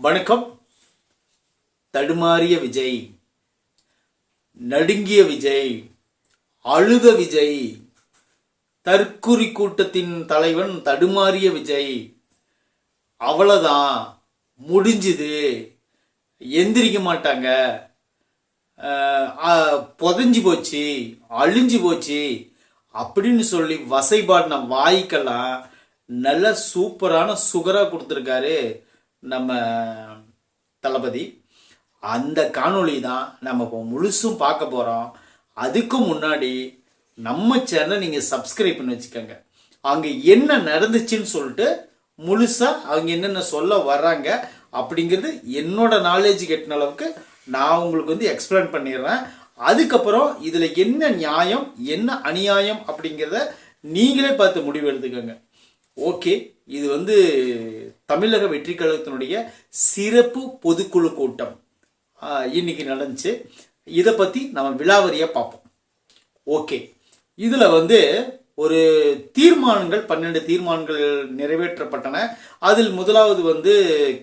வணக்கம். தடுமாறிய விஜய். நடுங்கிய விஜய். அழுத விஜய். தற்குறி கூட்டத்தின் தலைவன் தடுமாறிய விஜய். அவ்வளோதான் முடிஞ்சுது. எந்திரிக்க மாட்டாங்க. அஹ், போச்சு. அழிஞ்சு போச்சு. அப்படின்னு சொல்லி வசைபாடின வாய்க்கெல்லாம் நல்ல சூப்பரான சுகராக கொடுத்துருக்காரு. நம்ம தளபதி அந்த காணொளி தான் நம்ம இப்போ முழுசும் பார்க்க போகிறோம் அதுக்கு முன்னாடி நம்ம சேனலை நீங்கள் சப்ஸ்கிரைப் பண்ணி வச்சுக்கோங்க. அங்கே என்ன நடந்துச்சுன்னு சொல்லிட்டு முழுசாக அவங்க என்னென்ன சொல்ல வர்றாங்க அப்படிங்கிறது என்னோட நாலேஜ் கெட்டின அளவுக்கு நான் உங்களுக்கு வந்து எக்ஸ்பிளைன் பண்ணிடுறேன். அதுக்கப்புறம் இதில் என்ன நியாயம் என்ன அநியாயம் அப்படிங்கிறத நீங்களே பார்த்து முடிவு எடுத்துக்கோங்க. ஓகே இது வந்து தமிழக வெற்றி கழகத்தினுடைய சிறப்பு பொதுக்குழு கூட்டம் இன்னைக்கு நடந்துச்சு. இதை பற்றி நம்ம விலாவரியாக பார்ப்போம். ஓகே. இதில் வந்து ஒரு தீர்மானங்கள் பன்னெண்டு தீர்மானங்கள் நிறைவேற்றப்பட்டன. அதில் முதலாவது வந்து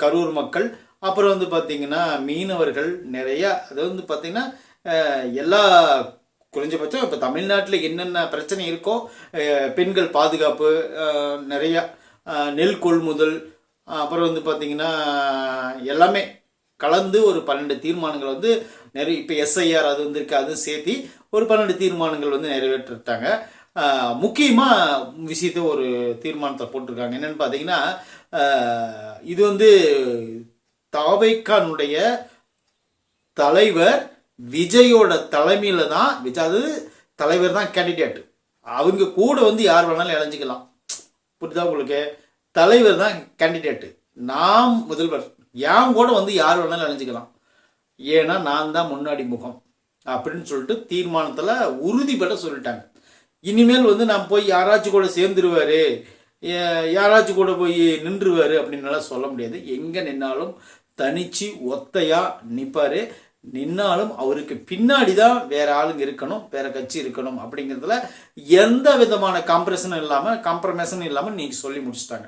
கரூர் மக்கள் அப்புறம் வந்து பார்த்தீங்கன்னா மீனவர்கள் நிறைய. அது வந்து பார்த்தீங்கன்னா எல்லா குறைஞ்சபட்சம் இப்போ தமிழ்நாட்டில் என்னென்ன பிரச்சனை இருக்கோ பெண்கள் பாதுகாப்பு நிறையா நெல் கொள்முதல் அப்புறம் வந்து பார்த்திங்கன்னா எல்லாமே கலந்து ஒரு பன்னெண்டு தீர்மானங்கள் வந்து நிறைய இப்போ எஸ்ஐஆர் அது வந்துருக்கு அதுவும் சேர்த்து ஒரு பன்னெண்டு தீர்மானங்கள் வந்து நிறைவேற்றிருக்காங்க. முக்கியமாக விஷயத்த ஒரு தீர்மானத்தை போட்டிருக்காங்க. என்னென்னு பார்த்தீங்கன்னா இது வந்து தாவைக்கானுடைய தலைவர் விஜயோட தலைமையில் தான் விஜய் அது தலைவர் தான் கேண்டிடேட் அவங்க கூட வந்து யார் வேணாலும் இணைஞ்சிக்கலாம். புரியுதா உங்களுக்கு? தலைவர் தான் கேண்டிடேட்டு நாம் முதல்வர். ஏன் கூட வந்து யார் வேணாலும் நினைஞ்சிக்கலாம் ஏன்னா நான் தான் முன்னாடி முகம். அப்படின்னு சொல்லிட்டு தீர்மானத்தில் உறுதிப்பட சொல்லிட்டாங்க. இனிமேல் வந்து நான் போய் யாராச்சும் கூட சேர்ந்துருவார் யாராச்சும் கூட போய் நின்றுவார் அப்படின்னுலாம் சொல்ல முடியாது. எங்கே நின்னாலும் தனிச்சு ஒத்தையாக நிற்பார் நின்னாலும் அவருக்கு பின்னாடி தான் வேற ஆளுங்க இருக்கணும் வேற கட்சி இருக்கணும் அப்படிங்கிறதுல எந்த விதமான காம்ப்ரஷனும் இல்லாமல் காம்ப்ரமைஸனும் இல்லாமல் நீங்கள் சொல்லி முடிச்சிட்டாங்க.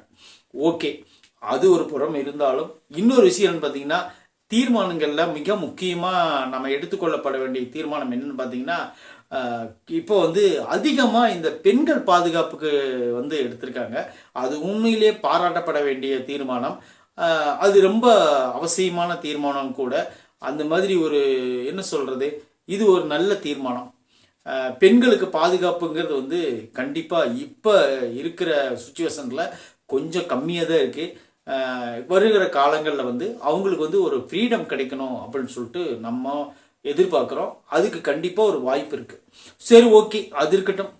ஓகே. அது ஒரு புறம் இருந்தாலும் இன்னொரு விஷயம் பார்த்தீங்கன்னா தீர்மானங்களில் மிக முக்கியமாக நம்ம எடுத்துக்கொள்ளப்பட வேண்டிய தீர்மானம் என்னன்னு பார்த்தீங்கன்னா இப்போ வந்து அதிகமாக இந்த பெண்கள் பாதுகாப்புக்கு வந்து எடுத்திருக்காங்க. அது உண்மையிலே பாராட்டப்பட வேண்டிய தீர்மானம். அது ரொம்ப அவசியமான தீர்மானம் கூட. அந்த மாதிரி ஒரு என்ன சொல்கிறது இது ஒரு நல்ல தீர்மானம். பெண்களுக்கு பாதுகாப்புங்கிறது வந்து கண்டிப்பாக இப்போ இருக்கிற சுச்சுவேஷனில் கொஞ்சம் கம்மியாக தான் இருக்குது வருகிற காலங்களில் வந்து அவங்களுக்கு வந்து ஒரு ஃப்ரீடம் கிடைக்கணும் அப்படின்னு சொல்லிட்டு நம்ம எதிர்பார்க்குறோம். அதுக்கு கண்டிப்பாக ஒரு வாய்ப்பு இருக்குது சரி ஓகே அது இருக்கட்டும்.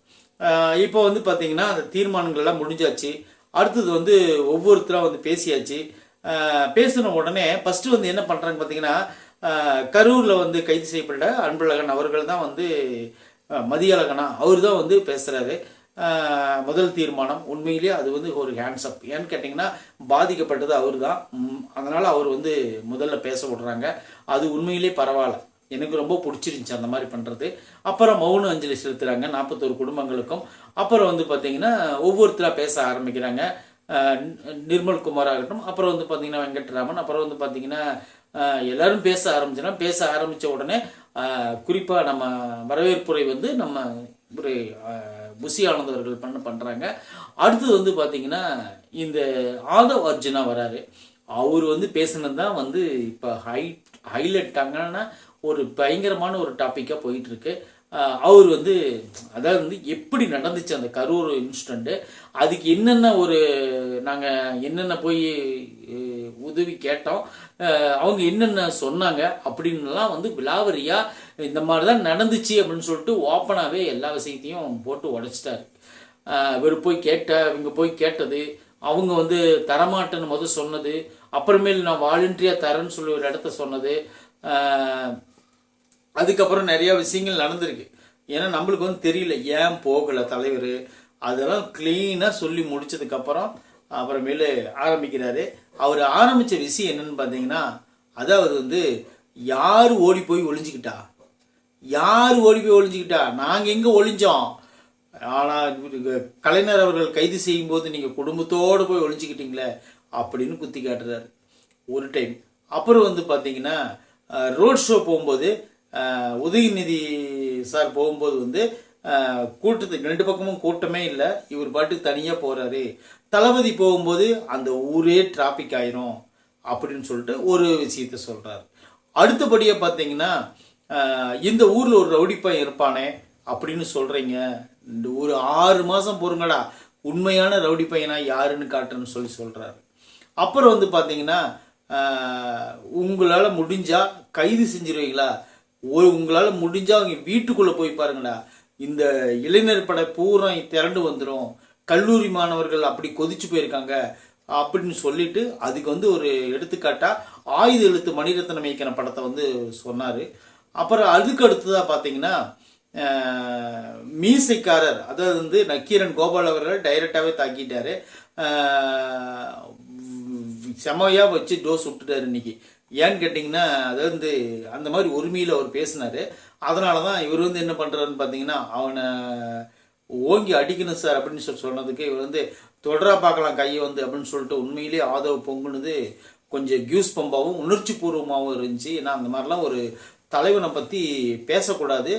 இப்போ வந்து பார்த்தீங்கன்னா அந்த தீர்மானங்கள்லாம் முடிஞ்சாச்சு. அடுத்தது வந்து ஒவ்வொருத்தராக வந்து பேசியாச்சு. பேசின உடனே ஃபஸ்ட்டு வந்து என்ன பண்ணுறாங்க பார்த்தீங்கன்னா கரூரில் வந்து கைது செய்யப்பட்ட அன்பழகன் அவர்கள் தான் வந்து மதியழகனா. அவர் தான் வந்து பேசுகிறாரு முதல் தீர்மானம். உண்மையிலேயே அது வந்து ஒரு ஹேண்ட்ஸ் அப் ஏன்னு கேட்டிங்கன்னா பாதிக்கப்பட்டது அவர் தான் அதனால் அவர் வந்து முதல்ல பேச விடுறாங்க. அது உண்மையிலே பரவாயில்ல. எனக்கு ரொம்ப பிடிச்சிருந்துச்சு அந்த மாதிரி பண்ணுறது அப்புறம் மௌன அஞ்சலி செலுத்துகிறாங்க நாற்பத்தோரு குடும்பங்களுக்கும். அப்புறம் வந்து பார்த்தீங்கன்னா ஒவ்வொருத்தராக பேச ஆரம்பிக்கிறாங்க. நிர்மல் குமார் ஆகட்டும் அப்புறம் வந்து பார்த்தீங்கன்னா வெங்கட்ராமன். அப்புறம் வந்து பார்த்தீங்கன்னா எல்லோரும் எல்லாரும் பேச ஆரம்பிச்சோன்னா பேச ஆரம்பித்த உடனே குறிப்பாக நம்ம வரவேற்புரை வந்து நம்ம ஒரு அஹ், ஆனந்த் அவர்கள் பண்ண பண்ணுறாங்க அடுத்தது வந்து பார்த்தீங்கன்னா இந்த ஆதவ் அர்ஜுனா வராரு. அவர் வந்து பேசுனது தான் வந்து இப்போ ஹை ஹைலைட் ஆங்கன்னா ஒரு பயங்கரமான ஒரு டாப்பிக்காக போயிட்டுருக்கு அவர் வந்து அதாவது வந்து எப்படி நடந்துச்சு அந்த கரூர் இன்சிடெண்ட்டு அதுக்கு என்னென்ன ஒரு நாங்கள் என்னென்ன போய் உதவி கேட்டோம்? அவங்க என்னென்ன சொன்னாங்க? அப்படின்லாம் வந்து விலாவரியாக இந்த மாதிரி தான் நடந்துச்சு அப்படின்னு சொல்லிட்டு ஓப்பனாகவே எல்லா விஷயத்தையும் போட்டு உடைச்சிட்டாரு. இவர் போய் கேட்ட இவங்க போய் கேட்டது அவங்க வந்து தரமாட்டேன்னு முதல் சொன்னது அப்புறமேல் நான் வாலண்டியாக தரேன்னு சொல்லி ஒரு இடத்த சொன்னது அதுக்கப்புறம் நிறைய விஷயங்கள் நடந்திருக்கு. ஏன்னா நம்மளுக்கு வந்து தெரியல ஏன் போகலை தலைவர்? அதெல்லாம் க்ளீனாக சொல்லி முடிச்சதுக்கப்புறம் அப்புறமேலு ஆரம்பிக்கிறாரு. அவர் ஆரம்பித்த விஷயம் என்னன்னு பார்த்தீங்கன்னா அதாவது வந்து யார் ஓடி போய் ஒளிஞ்சுக்கிட்டா? யார் ஓடி போய் ஒழிஞ்சிக்கிட்டா நாங்கள் எங்கே ஒளிஞ்சோம்? ஆனால் கலைஞர் அவர்கள் கைது செய்யும் போது நீங்கள் குடும்பத்தோடு போய் ஒழிஞ்சிக்கிட்டீங்களே அப்படின்னு குத்தி காட்டுறாரு. ஒரு டைம் அப்புறம் வந்து பார்த்தீங்கன்னா ரோட் ஷோ போகும்போது உதயநிதி சார் போகும்போது வந்து கூட்டத்துக்கு ரெண்டு பக்கமும் கூட்டமே இல்லை. இவர் பாட்டுக்கு தனியாக போகிறாரு தளபதி போகும்போது அந்த ஊரே டிராஃபிக் ஆயிரும் அப்படின்னு சொல்லிட்டு ஒரு விஷயத்த சொல்கிறார் அடுத்தபடியாக பார்த்தீங்கன்னா இந்த ஊரில் ஒரு ரவுடி பையன் இருப்பானே அப்படின்னு சொல்கிறீங்க இந்த ஒரு ஆறு மாதம் பொறுங்கடா. உண்மையான ரவுடி பையனா யாருன்னு காட்டுன்னு சொல்லி சொல்கிறாரு அப்புறம் வந்து பார்த்தீங்கன்னா உங்களால் முடிஞ்சால் கைது செஞ்சிருவீங்களா? ஒரு உங்களால் முடிஞ்சால் அவங்க வீட்டுக்குள்ளே போய் பாருங்கடா. இந்த இளைஞர் படை பூரா திரண்டு வந்துடும் கல்லூரி மாணவர்கள் அப்படி கொதிச்சு போயிருக்காங்க. அப்படின்னு சொல்லிட்டு அதுக்கு வந்து ஒரு எடுத்துக்காட்டாக ஆயுத எழுத்து மணிரத்னம் இயக்கின படத்தை வந்து சொன்னார். அப்புறம் அதுக்கு அடுத்ததாக பார்த்தீங்கன்னா மீசைக்காரர் அதாவது வந்து நக்கீரன் கோபால் அவர்கள் டைரெக்டாகவே தாக்கிட்டாரு. செமையாக வச்சு டோஸ் விட்டுட்டாரு இன்னைக்கு. ஏன்னு கேட்டிங்கன்னா அது வந்து அந்த மாதிரி உரிமையில் அவர் பேசினாரு. அதனால தான் இவர் வந்து என்ன பண்ணுறாருன்னு பார்த்தீங்கன்னா அவனை ஓங்கி அடிக்கணும் சார் அப்படின்னு சொல்லி சொன்னதுக்கு இவர் வந்து தொடரா பார்க்கலாம் கையை வந்து அப்படின்னு சொல்லிட்டு உண்மையிலேயே ஆதவ பொங்குனது கொஞ்சம் கியூஸ் பம்பாகவும் உணர்ச்சி பூர்வமாகவும் இருந்துச்சு. ஏன்னா அந்த மாதிரிலாம் ஒரு தலைவனை பற்றி பேசக்கூடாது.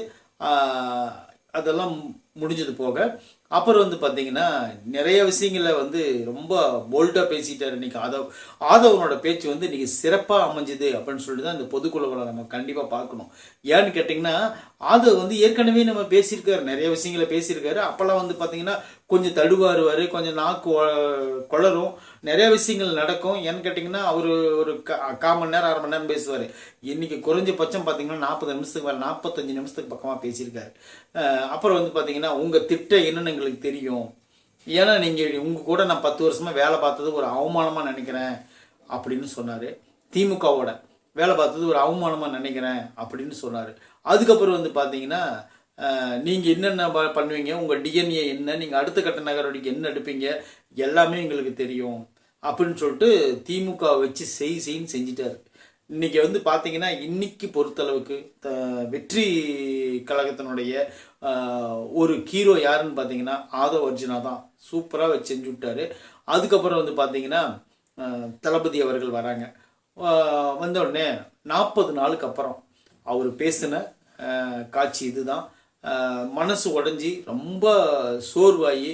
அதெல்லாம் முடிஞ்சது போக. அப்புறம் வந்து பார்த்தீங்கன்னா நிறைய விஷயங்களை வந்து ரொம்ப போல்டாக பேசிட்டார் இன்னைக்கு ஆதவ். ஆதவனோட பேச்சு வந்து இன்னைக்கு சிறப்பாக அமைஞ்சுது அப்படின்னு சொல்லிட்டு தான் இந்த பொதுக்குழுவில் நம்ம கண்டிப்பாக பார்க்கணும். ஏன்னு கேட்டிங்கன்னா ஆதவ் வந்து ஏற்கனவே நம்ம பேசியிருக்காரு நிறைய விஷயங்களை பேசியிருக்காரு. அப்போல்லாம் வந்து பார்த்தீங்கன்னா கொஞ்சம் தடுவாருவார் கொஞ்சம் நாக்கு குளரும். நிறைய விஷயங்கள் நடக்கும். ஏன்னு கேட்டிங்கன்னா அவர் ஒரு கா- கால் மணி நேரம் அரை மணி நேரம் பேசுவார். இன்னைக்கு குறைஞ்சபட்சம் பார்த்தீங்கன்னா நாற்பது நிமிஷத்துக்கு மேலே நாற்பத்தஞ்சு நிமிஷத்துக்கு பக்கமாக பேசியிருக்காரு. அப்புறம் வந்து பார்த்தீங்கன்னா உங்கள் திட்டம் என்னென்னு எங்களுக்கு தெரியும். ஏன்னா நீங்கள் உங்கள் கூட நான் பத்து வருஷமாக வேலை பார்த்தது ஒரு அவமானமாக நினைக்கிறேன் அப்படின்னு சொன்னார். திமுகவோட வேலை பார்த்தது ஒரு அவமானமாக நினைக்கிறேன் அப்படின்னு சொன்னார். அதுக்கப்புறம் வந்து பார்த்தீங்கன்னா நீங்கள் என்னென்ன ப- பண்ணுவீங்க? உங்கள் டிஎன்ஏ என்ன? நீங்கள் அடுத்த கட்ட நகரடிக்கு என்ன எடுப்பீங்க? எல்லாமே எங்களுக்கு தெரியும். அப்படின்னு சொல்லிட்டு திமுக வச்சு செய் செய்ன்னு செஞ்சிட்டாரு. இன்னைக்கு வந்து பார்த்தீங்கன்னா இன்னைக்கு பொறுத்தளவுக்கு த- வெற்றி கழகத்தினுடைய ஒரு ஹீரோ யாருன்னு பார்த்தீங்கன்னா ஆதவ் அர்ஜுனா தான். சூப்பராக வச்சு செஞ்சு விட்டாரு. அதுக்கப்புறம் வந்து பார்த்தீங்கன்னா தளபதி அவர்கள் வராங்க. வந்த உடனே நாற்பது நாளுக்கு அப்புறம் அவர் பேசின காட்சி இதுதான். மனசு உடஞ்சி ரொம்ப சோர்வாகி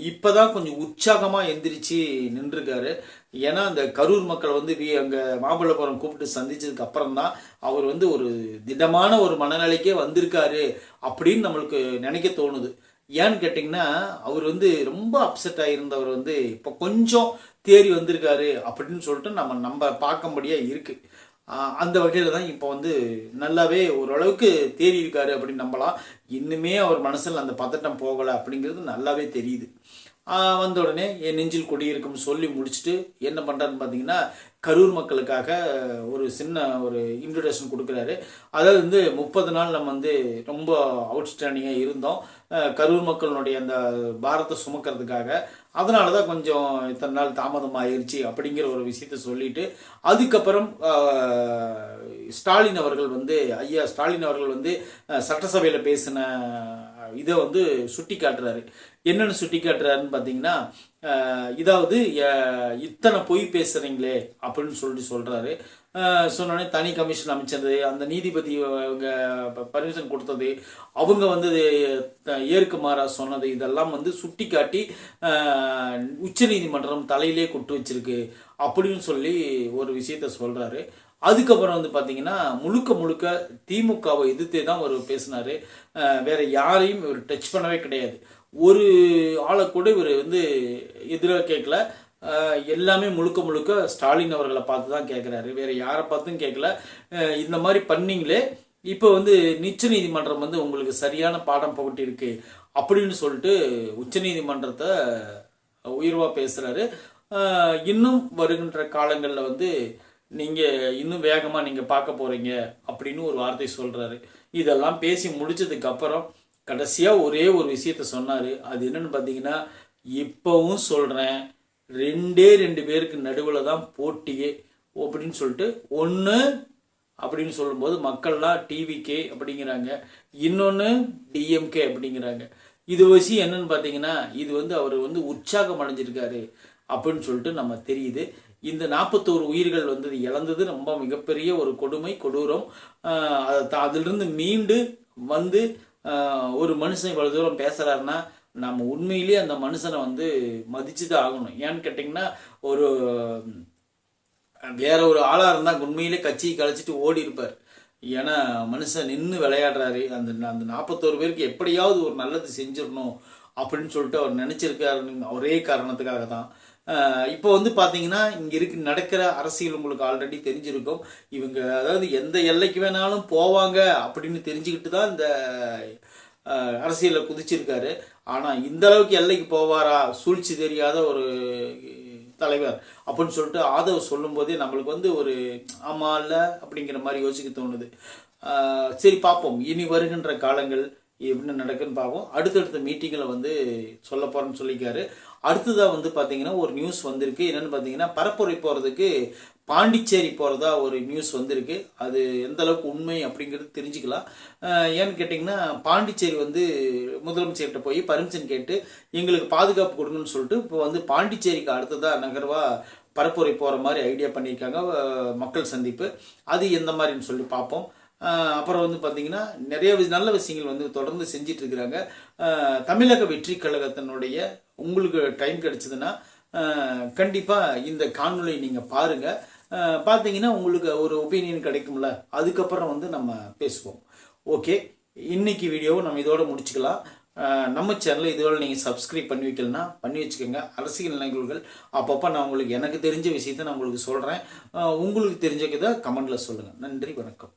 இப்போ தான் கொஞ்சம் உற்சாகமாக எந்திரிச்சு நின்றுருக்காரு. ஏன்னா அந்த கரூர் மக்கள் வந்து வி- அங்கே மாமல்லபுரம் கூப்பிட்டு சந்திச்சதுக்கு அப்புறம் தான் அவர் வந்து ஒரு திடமான ஒரு மனநிலைக்கே வந்திருக்காரு அப்படின்னு நம்மளுக்கு நினைக்க தோணுது. ஏன்னு கேட்டிங்கன்னா அவர் வந்து ரொம்ப அப்செட் ஆகியிருந்தவர் வந்து இப்போ கொஞ்சம் தேறி வந்திருக்காரு அப்படின்னு சொல்லிட்டு நம்ம நம்ம பார்க்கும்படியாக இருக்குது அந்த வகையில் தான் இப்போ வந்து நல்லாவே ஓரளவுக்கு தேறி இருக்காரு அப்படின்னு நம்பலாம். இன்னுமே அவர் மனசில் அந்த பதட்டம் போகலை அப்படிங்கிறது நல்லாவே தெரியுது. வந்த உடனே என் நெஞ்சில் குடியிருக்கும் சொல்லி முடிச்சுட்டு என்ன பண்ணுறாருன்னு பார்த்தீங்கன்னா கரூர் மக்களுக்காக ஒரு சின்ன ஒரு இன்ட்ரடக்ஷன் கொடுக்குறாரு. அதாவது வந்து முப்பது நாள் நம்ம வந்து ரொம்ப அவுட்ஸ்டாண்டிங்காக இருந்தோம். கரூர் மக்களுடைய அந்த பாரத்தை சுமக்கிறதுக்காக. அதனால தான் கொஞ்சம் இத்தனை நாள் தாமதமாகிருச்சு அப்படிங்கிற ஒரு விஷயத்த சொல்லிட்டு அதுக்கப்புறம் ஸ்டாலின் அவர்கள் வந்து ஐயா ஸ்டாலின் அவர்கள் வந்து சட்டசபையில் பேசின இதை வந்து சுட்டி காட்டுறாரு என்னென்னு சுட்டி காட்டுறாருன்னு பார்த்தீங்கன்னா இதாவது இத்தனை பொய் பேசுகிறீங்களே அப்படின்னு சொல்லிட்டு சொல்கிறாரு சொன்னோடனே தனி கமிஷன் அமைச்சது அந்த நீதிபதி அவங்க பர்மிஷன் கொடுத்தது அவங்க வந்து த- ஏற்குமாறா சொன்னது இதெல்லாம் வந்து சுட்டி காட்டி உச்ச நீதிமன்றம் தலையிலே கொட்டு வச்சிருக்கு அப்படின்னு சொல்லி ஒரு விஷயத்த சொல்கிறாரு அதுக்கப்புறம் வந்து பார்த்தீங்கன்னா முழுக்க முழுக்க திமுகவை எதிர்த்தே தான் அவர் பேசினாரு. வேற யாரையும் இவர் டச் பண்ணவே கிடையாது. ஒரு ஆளை கூட இவர் வந்து எதிராக கேட்கல எல்லாமே முழுக்க முழுக்க ஸ்டாலின் அவர்களை பார்த்து தான் கேட்குறாரு வேற யாரை பார்த்தும் கேட்கல இந்த மாதிரி பண்ணீங்களே இப்போ வந்து உச்ச நீதிமன்றம் வந்து உங்களுக்கு சரியான பாடம் புகட்டி இருக்கு அப்படின்னு சொல்லிட்டு உச்சநீதிமன்றத்தை நீதிமன்றத்தை உயர்வாக பேசுகிறாரு இன்னும் வருகின்ற காலங்களில் வந்து நீங்கள் இன்னும் வேகமாக நீங்கள் பார்க்க போகிறீங்க அப்படின்னு ஒரு வார்த்தை சொல்கிறாரு இதெல்லாம் பேசி முடிச்சதுக்கப்புறம் கடைசியாக ஒரே ஒரு விஷயத்த சொன்னார். அது என்னென்னு பார்த்தீங்கன்னா இப்போவும் சொல்கிறேன் ரெண்டே ரெண்டு பேருக்கு நடுவில் தான் போட்டியே அப்படின்னு சொல்லிட்டு ஒன்று அப்படின்னு சொல்லும்போது மக்கள்லாம் டிவிகே அப்படிங்கிறாங்க. இன்னொன்று டிஎம்கே அப்படிங்கிறாங்க. இது வசி என்னன்னு பார்த்தீங்கன்னா இது வந்து அவர் வந்து உற்சாகம் அடைஞ்சிருக்காரு அப்படின்னு சொல்லிட்டு நம்ம தெரியுது. இந்த நாற்பத்தோரு உயிர்கள் வந்து இழந்தது ரொம்ப மிகப்பெரிய ஒரு கொடுமை கொடூரம். அதை தா- அதிலிருந்து மீண்டு வந்து ஒரு மனுஷன் இவ்வளவு தூரம் பேசுறாருன்னா நம்ம உண்மையிலேயே அந்த மனுஷனை வந்து மதிச்சு தான் ஆகணும். ஏன்னு கேட்டிங்கன்னா ஒரு வேற ஒரு ஆளாக இருந்தால் உண்மையிலே கட்சியை கழிச்சிட்டு ஓடி இருப்பார். ஏன்னா மனுஷன் நின்று விளையாடுறாரு. அந்த அந்த நாற்பத்தோரு பேருக்கு எப்படியாவது ஒரு நல்லது செஞ்சிடணும் அப்படின்னு சொல்லிட்டு அவர் நினச்சிருக்காருன்னு ஒரே காரணத்துக்காக தான் இப்போ வந்து பார்த்தீங்கன்னா இங்கே இருக்கு நடக்கிற அரசியல் உங்களுக்கு ஆல்ரெடி தெரிஞ்சிருக்கும். இவங்க அதாவது எந்த எல்லைக்கு வேணாலும் போவாங்க அப்படின்னு தெரிஞ்சுக்கிட்டு தான் இந்த அரசியலில் குதிச்சிருக்காரு. ஆனால் இந்த அளவுக்கு எல்லைக்கு போவாரா? சூழ்ச்சி தெரியாத ஒரு தலைவர். அப்படின்னு சொல்லிட்டு ஆதவ சொல்லும்போதே நம்மளுக்கு வந்து ஒரு ஆமா இல்லை அப்படிங்கிற மாதிரி யோசிக்க தோணுது. சரி பார்ப்போம். இனி வருகின்ற காலங்கள் என்ன நடக்குன்னு பார்ப்போம். அடுத்தடுத்த மீட்டிங்கில் வந்து சொல்ல போகிறேன்னு சொல்லிக்காரு அடுத்ததாக வந்து பார்த்தீங்கன்னா ஒரு நியூஸ் வந்திருக்கு. என்னன்னு பார்த்தீங்கன்னா பரப்புரை போகிறதுக்கு பாண்டிச்சேரி போகிறதா ஒரு நியூஸ் வந்திருக்கு. அது எந்த அளவுக்கு உண்மை அப்படிங்கிறது தெரிஞ்சுக்கலாம். ஏன்னு கேட்டிங்கன்னா பாண்டிச்சேரி வந்து முதலமைச்சர்கிட்ட போய் பர்மிஷன் கேட்டு எங்களுக்கு பாதுகாப்பு கொடுங்கன்னு சொல்லிட்டு இப்போ வந்து பாண்டிச்சேரிக்கு அடுத்ததாக நகர்வாக பரப்புரை போகிற மாதிரி ஐடியா பண்ணியிருக்காங்க. மக்கள் சந்திப்பு. அது எந்த மாதிரின்னு சொல்லி பார்ப்போம். அப்புறம் வந்து பார்த்திங்கன்னா நிறைய நல்ல விஷயங்கள் வந்து தொடர்ந்து செஞ்சிட்ருக்கிறாங்க தமிழக வெற்றி கழகத்தினுடைய உங்களுக்கு டைம் கிடச்சிதுன்னா கண்டிப்பாக இந்த காணொலியை நீங்கள் பாருங்கள் பார்த்தீங்கன்னா உங்களுக்கு ஒரு ஒப்பீனியன் கிடைக்கும்ல அதுக்கப்புறம் வந்து நம்ம பேசுவோம். ஓகே இன்னைக்கு வீடியோவை நம்ம இதோட முடிச்சுக்கலாம். நம்ம சேனலை இதோட நீங்கள் சப்ஸ்கிரைப் பண்ணி வைக்கலனா பண்ணி வச்சுக்கோங்க. அரசியல் நிகழ்வுகள் அப்பப்போ நான் உங்களுக்கு எனக்கு தெரிஞ்ச விஷயத்த நான் உங்களுக்கு சொல்கிறேன் உங்களுக்கு தெரிஞ்சதை கமெண்டில் சொல்லுங்கள் நன்றி வணக்கம்.